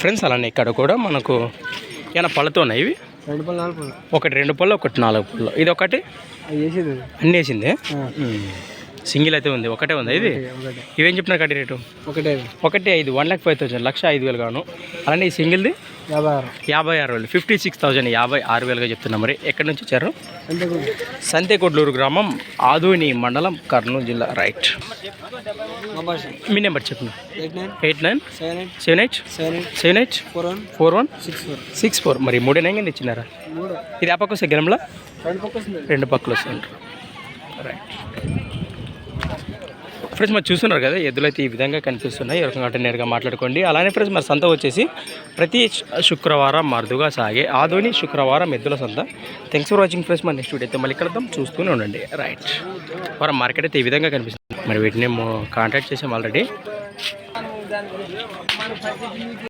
Friends అలానే ఇక్కడ కూడా మనకు ఏమైనా పళ్ళతో ఉన్నాయి ఇవి? రెండు పళ్ళు నాలుగు పళ్ళు. ఒకటి రెండు పళ్ళు ఒకటి నాలుగు పళ్ళు. ఇది ఒకటి అన్నీ వేసింది? సింగిల్ అయితే ఉంది ఒకటే ఉంది ఇది? ఇవేం చెప్పినారు కట్టి రేటు? ఒకటే. ఒకటి ఐదు వన్ ల్యాక్ ఫైవ్ థౌసండ్ లక్ష ఐదు వేలు గాను అలానే ఈ సింగిల్ది? యాభై ఆరు. యాభై ఆరు వేలు. ఫిఫ్టీ సిక్స్ థౌసండ్ యాభై ఆరు వేలుగా చెప్తున్నా మరి. ఎక్కడి నుంచి వచ్చారు? సంతేకొడ్లూరు గ్రామం ఆదోని మండలం కర్నూలు జిల్లా. రైట్ మీ నెంబర్ చెప్పండి. Eight nine. Eight nine. Seven eight. Seven eight. Four one. Four one. Six four. Six four. మరి మూడేనా కింద ఇచ్చినారా? మూడు. ఇది ఆ పక్క వస్తే గెలంలో? రెండు పక్క వస్తుంది. రెండు పక్కలు వస్తుంటారు రైట్ ఫ్రెండ్స్ మరి చూస్తున్నారు కదా ఎద్దులు అయితే ఈ విధంగా కనిపిస్తున్నాయి. ఎవరికి కాబట్టి నేరుగా మాట్లాడుకోండి. అలానే ఫ్రెండ్స్ మరి సంత వచ్చేసి ప్రతి శుక్రవారం మరుదుగా సాగే ఆదోని శుక్రవారం ఎద్దుల సంత. థ్యాంక్స్ ఫర్ వాచింగ్ ఫ్రెండ్స్ మరి నెక్స్ట్ వీడియో అయితే మళ్ళీ కలుద్దాం. చూస్తూనే ఉండండి. రైట్ వారం మార్కెట్ అయితే ఈ విధంగా కనిపిస్తుంది. మరి వీటిని కాంటాక్ట్ చేసాం ఆల్రెడీ